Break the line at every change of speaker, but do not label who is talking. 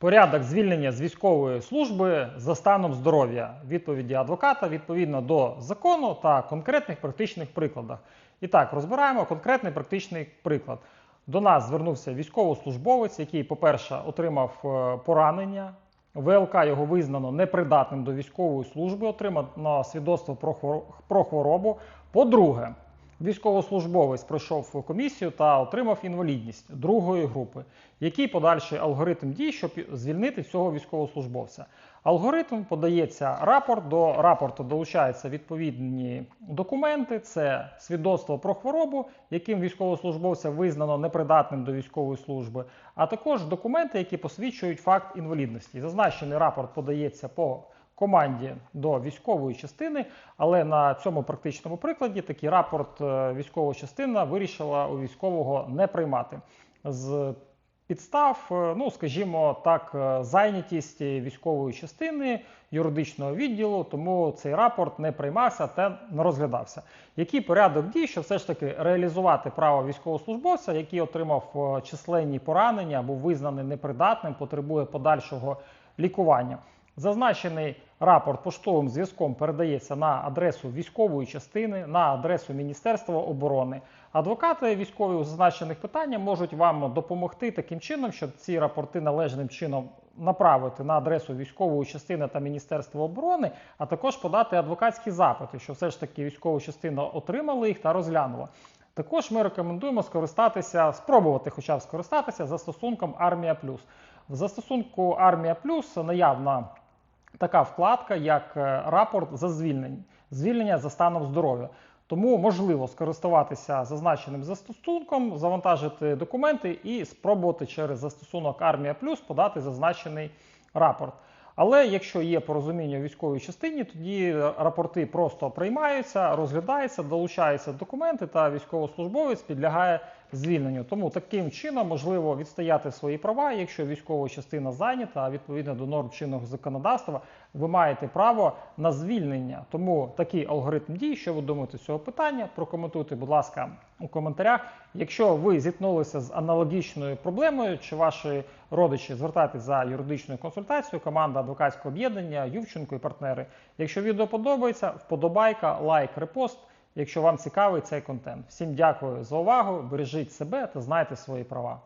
Порядок звільнення з військової служби за станом здоров'я відповіді адвоката відповідно до закону та конкретних практичних прикладах. І так, розбираємо конкретний практичний приклад. До нас звернувся військовослужбовець, який, по-перше, отримав е, поранення. ВЛК його визнано непридатним до військової служби, отримано свідоцтво про хвор- про хворобу. По-друге, військовослужбовець пройшов комісію та отримав інвалідність другої групи. Який подальший алгоритм дій, щоб звільнити цього військовослужбовця? Алгоритм подається рапорт. До рапорту долучаються відповідні документи. Це свідоцтво про хворобу, яким військовослужбовця визнано непридатним до військової служби, а також документи, які посвідчують факт інвалідності. Зазначений рапорт подається по команді до військової частини, але на цьому практичному прикладі такий рапорт е, військова частина вирішила у військового не приймати. З підстав, е, ну скажімо так, е, зайнятість військової частини юридичного відділу, тому цей рапорт не приймався та не розглядався. Який порядок дій, щоб все ж таки реалізувати право військовослужбовця, який отримав численні поранення або визнаний непридатним, потребує подальшого лікування. Зазначений рапорт поштовим зв'язком передається на адресу військової частини, на адресу Міністерства оборони. Адвокати військові у зазначених питаннях можуть вам допомогти таким чином, щоб ці рапорти належним чином направити на адресу військової частини та Міністерства оборони, а також подати адвокатські запити, що все ж таки військова частина отримала їх та розглянула. Також ми рекомендуємо скористатися, спробувати хоча б скористатися застосунком Армія Плюс. В застосунку Армія Плюс наявна така вкладка, як е, рапорт за звільнення, звільнення за станом здоров'я. Тому можливо скористуватися зазначеним застосунком, завантажити документи і спробувати через застосунок Армія Плюс подати зазначений рапорт. Але якщо є порозуміння у військовій частині, тоді рапорти просто приймаються, розглядаються, долучаються документи, та військовослужбовець підлягає звільненню. Тому таким чином можливо відстояти свої права. Якщо військова частина зайнята, а відповідно до норм чинного законодавства, ви маєте право на звільнення. Тому такий алгоритм дій, що ви думаєте з цього питання, прокоментуйте, будь ласка, у коментарях. Якщо ви зіткнулися з аналогічною проблемою, чи ваші родичі звертайтеся за юридичною консультацією, команда адвокатського об'єднання, Ювченко і партнери. Якщо відео подобається, вподобайка, лайк, репост. Якщо вам цікавий цей контент. Всім дякую за увагу, бережіть себе та знайте свої права.